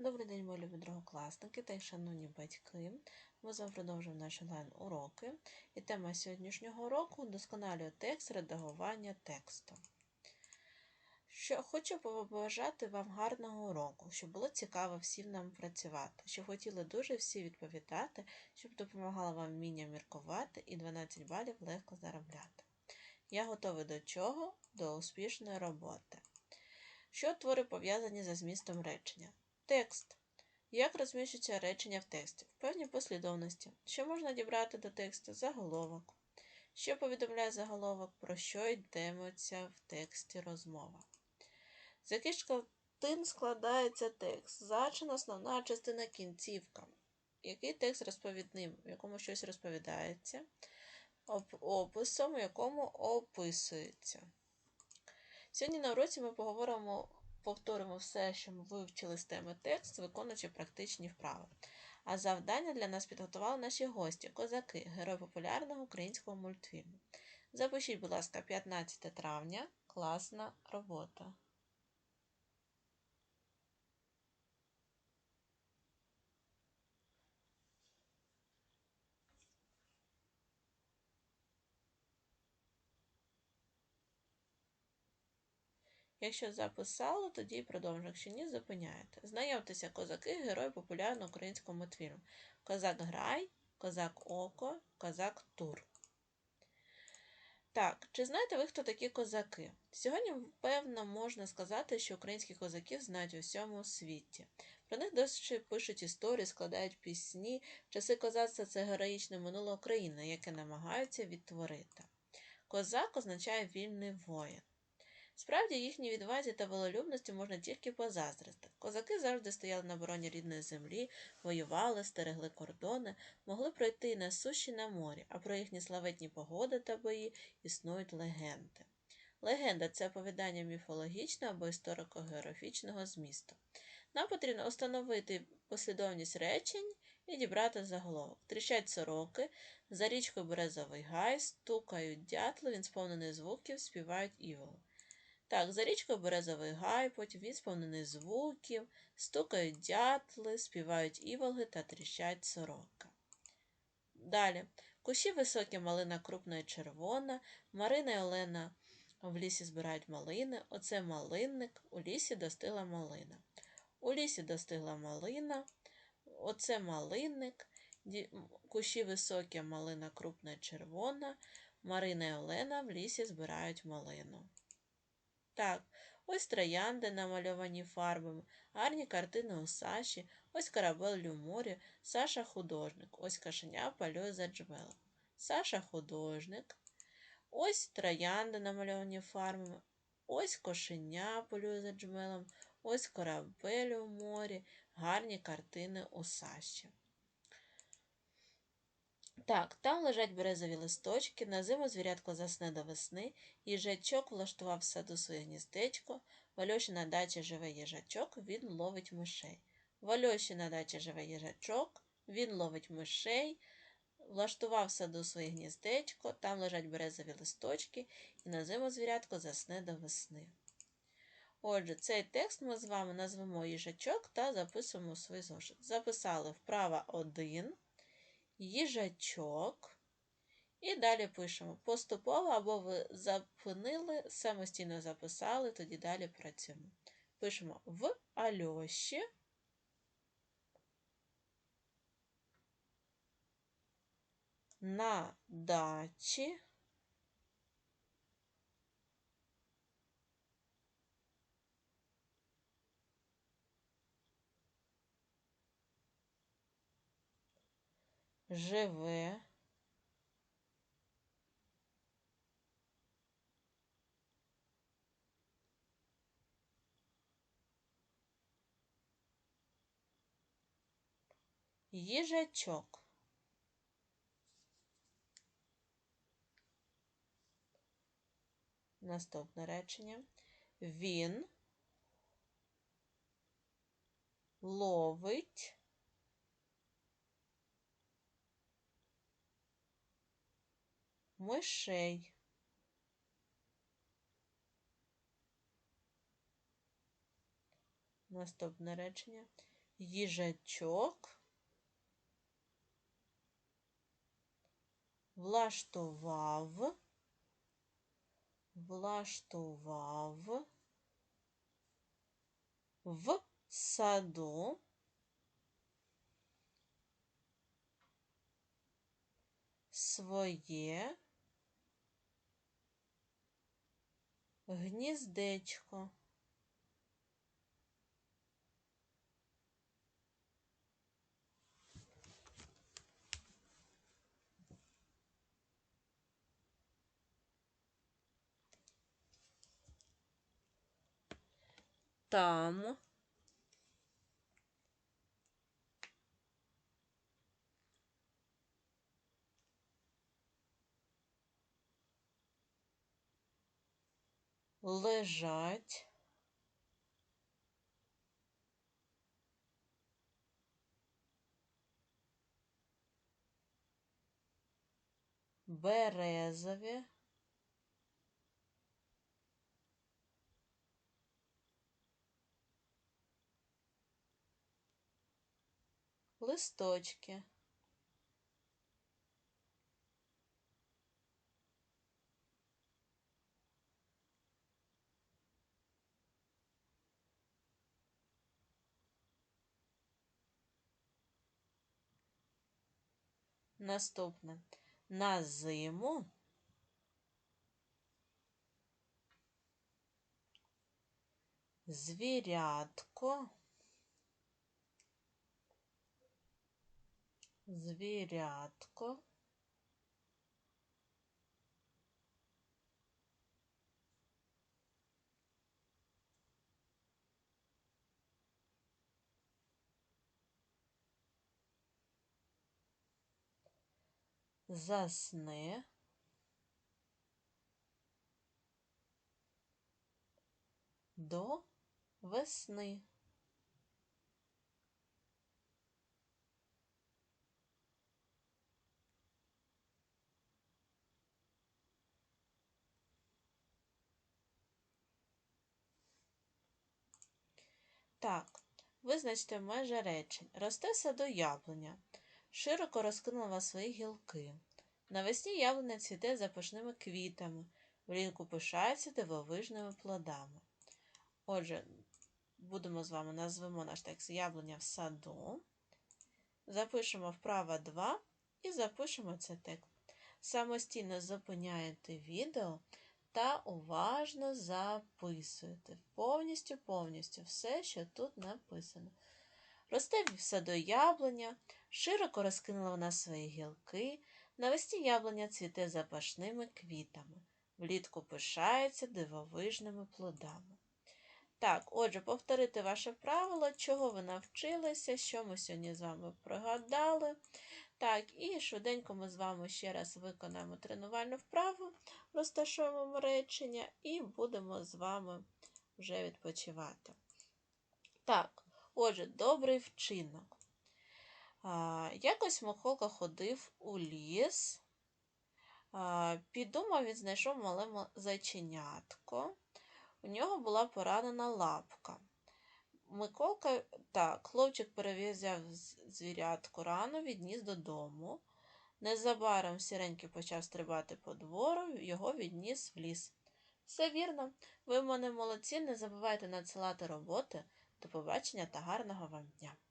Добрий день, мої любі другокласники та й шановні батьки. Ми з вами продовжуємо наші онлайн-уроки. І тема сьогоднішнього уроку досконалює текст редагування тексту. Що Хочу побажати вам гарного уроку, щоб було цікаво всім нам працювати, щоб хотіли дуже всі відповідати, щоб допомагало вам вміння міркувати і 12 балів легко заробляти. Я готовий до чого? До успішної роботи. Що твори пов'язані за змістом речення? Текст. Як розміщується речення в тексті? В певній послідовності. Що можна дібрати до тексту? Заголовок. Що повідомляє заголовок, про що йтиметься в тексті розмова? З яких частин складається текст? Зачин, основна частина кінцівка. Який текст розповідним, в якому щось розповідається, описом, в якому описується. Сьогодні на уроці ми поговоримо повторимо все, що ми вивчили з теми текст, виконуючи практичні вправи. А завдання для нас підготували наші гості, козаки, герой популярного українського мультфільму. Запишіть, будь ласка, 15 травня класна робота. Якщо записали, тоді продовжуємо. Якщо ні, зупиняєте. Знайомтеся, козаки, герой популярного українського мультфільму. Козак Грай, Козак Око, Козак Тур. Так, чи знаєте ви, хто такі козаки? Сьогодні, певно, можна сказати, що українських козаків знають у всьому світі. Про них досі пишуть історії, складають пісні. Часи козацтва це героїчне минуле України, яке намагаються відтворити. Козак означає вільний воїн. Справді, їхній відвазі та волелюбності можна тільки позаздрити. Козаки завжди стояли на обороні рідної землі, воювали, стерегли кордони, могли пройти на суші на морі, а про їхні славетні погоди та бої існують легенди. Легенда це оповідання міфологічного або історико-географічного змісту. Нам потрібно встановити послідовність речень і дібрати заголовок. Тріщать сороки, за річкою березовий гай, стукають дятли, він сповнений звуків, співають івол. Так, за річкою березовий гай, потім він сповнений звуків, стукають дятли, співають іволги та тріщать сорока. Далі. Кущі високі малина крупна і червона, Марина і Олена в лісі збирають малини. Оце малинник, у лісі достигла малина. У лісі достигла малина, оце малинник, кущі високі, малина крупна і червона, Марина і Олена в лісі збирають малину. Так, ось троянди намальовані фарбами, гарні картини у Саші, ось корабель у морі, Саша художник, ось кашеня полює за джмелем. Саша художник, ось троянди намальовані фарбами, ось кошеня полює за джмелем, ось корабель у морі, гарні картини у Саші. Так, там лежать березові листочки, на зиму звірятко засне до весни, їжачок влаштував в саду своє гніздечко, в на дачі живе їжачок, він ловить мишей. В на дачі живе їжачок, він ловить мишей, влаштував в саду своє гніздечко, там лежать березові листочки, і на зиму звірятко засне до весни. Отже, цей текст ми з вами назвемо їжачок та записуємо у свій зошит. Записали вправа 1 їжачок. І далі пишемо поступово або ви запинили, самостійно записали, тоді далі працюємо. Пишемо в Альоші. На дачі. Живе. Їжачок. Наступне речення. Він ловить мишей. Наступне речення. їжачок влаштував, влаштував в саду своє гніздечко. Там лежать березові листочки. Наступне. На зиму звірятко, звірятко засне до весни. Так, визначте межі речень. Росте саду яблуня, широко розкинула свої гілки. Навесні яблуня цвіте запашними квітами, влітку пишається дивовижними плодами. Отже, будемо з вами назвемо наш текст яблуня в саду. Запишемо вправо 2 і запишемо цей текст. Самостійно зупиняєте відео та уважно записуєте. Повністю, повністю все, що тут написано. Росте в саду яблуня, широко розкинула вона свої гілки, навесні яблуня цвіте запашними квітами, влітку пишається дивовижними плодами. Так, отже, повторити ваше правило, чого ви навчилися, що ми сьогодні з вами пригадали. Так, і швиденько ми з вами ще раз виконаємо тренувальну вправу, розташуємо речення і будемо з вами вже відпочивати. Так, отже, добрий вчинок. А, Якось Михолка ходив у ліс, а, підумав, він знайшов мале зайченятко. У нього була поранена лапка. Миколка, так, хлопчик перев'язав звірятку рану, відніс додому. Незабаром сіренький почав стрибати по двору, його відніс в ліс. Все вірно, ви мене молодці, не забувайте надсилати роботи. До побачення та гарного вам дня!